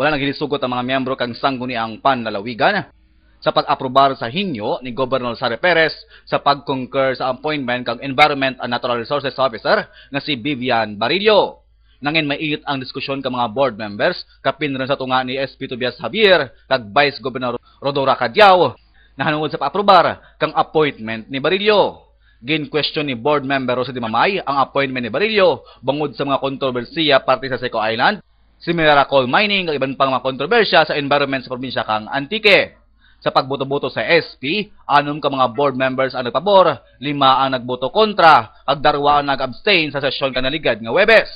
wala nang gilisugot ang mga miyembro kang sangguniang panlalawigan sa pag-aprobar sa hinyo ni Governor Sara Perez sa pag-concur sa appointment kang Environment and Natural Resources Officer nga si Vivian Barillo. Nangin mainit ang diskusyon ka mga board members kapin rin sa tunga ni SP Tobias Javier kag Vice Governor Rodora Cadiao na hanungod sa paaprobar kang appointment ni Barillo. Gin question ni board member Rosa Di Mamay ang appointment ni Barillo bangod sa mga kontrobersiya parte sa Seco Island, si Mira Coal Mining ug iban pang mga kontrobersya sa environment sa probinsya kang Antique. Sa pagboto-boto sa SP, anom ka mga board members ang nagpabor, lima ang nagboto kontra, ag darwa ang nag-abstain sa sesyon kanaligad nga Webes.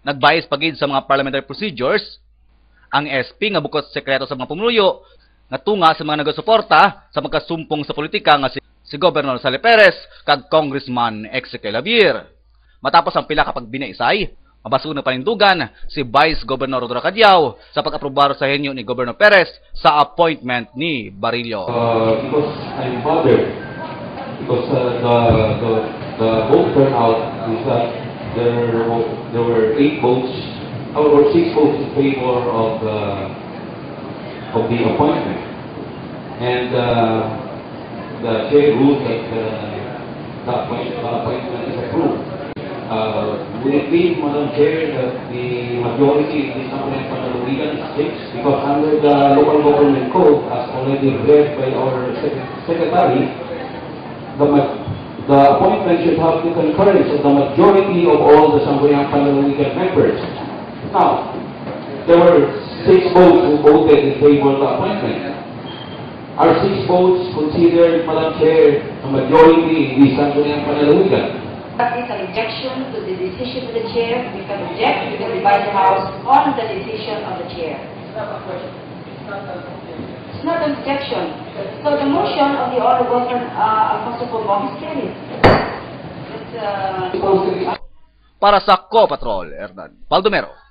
Nagbayis pagid sa mga parliamentary procedures, ang SP nga bukod sekreto sa mga pumuluyo, nga tunga sa mga nagasuporta sa magkasumpong sa politika nga si, si Governor Sally Perez kag Congressman Ezekiel Javier. Matapos ang pila kapag binaisay, mabaso na panindugan si Vice Governor Rodro Cadiao sa pag-aprobar sa henyo ni Governor Perez sa appointment ni Barillo. Uh, because I'm bothered because uh, the, the the vote turnout is that there there were eight votes or six votes in favor of the of the appointment, and uh, the chair ruled that uh, the, appoint, the appointment. Be, Madam the majority this appointment for the legal is six? Because under the local government code, as already read by our secretary, the, the appointment should have the concurrence of the majority of all the Sangguniang Panlalawigan members. Now, there were six votes who voted in favor of the appointment. Are six votes considered, Madam Chair, a majority in the Sangguniang Panlalawigan? That is an objection to the decision of the chair. We can object, we can the House on the decision of the chair. It's not an objection. So the motion of the Honorable uh, Alfonso Pombo is carried. It's, uh, Para sa Co Patrol, Hernan Baldomero.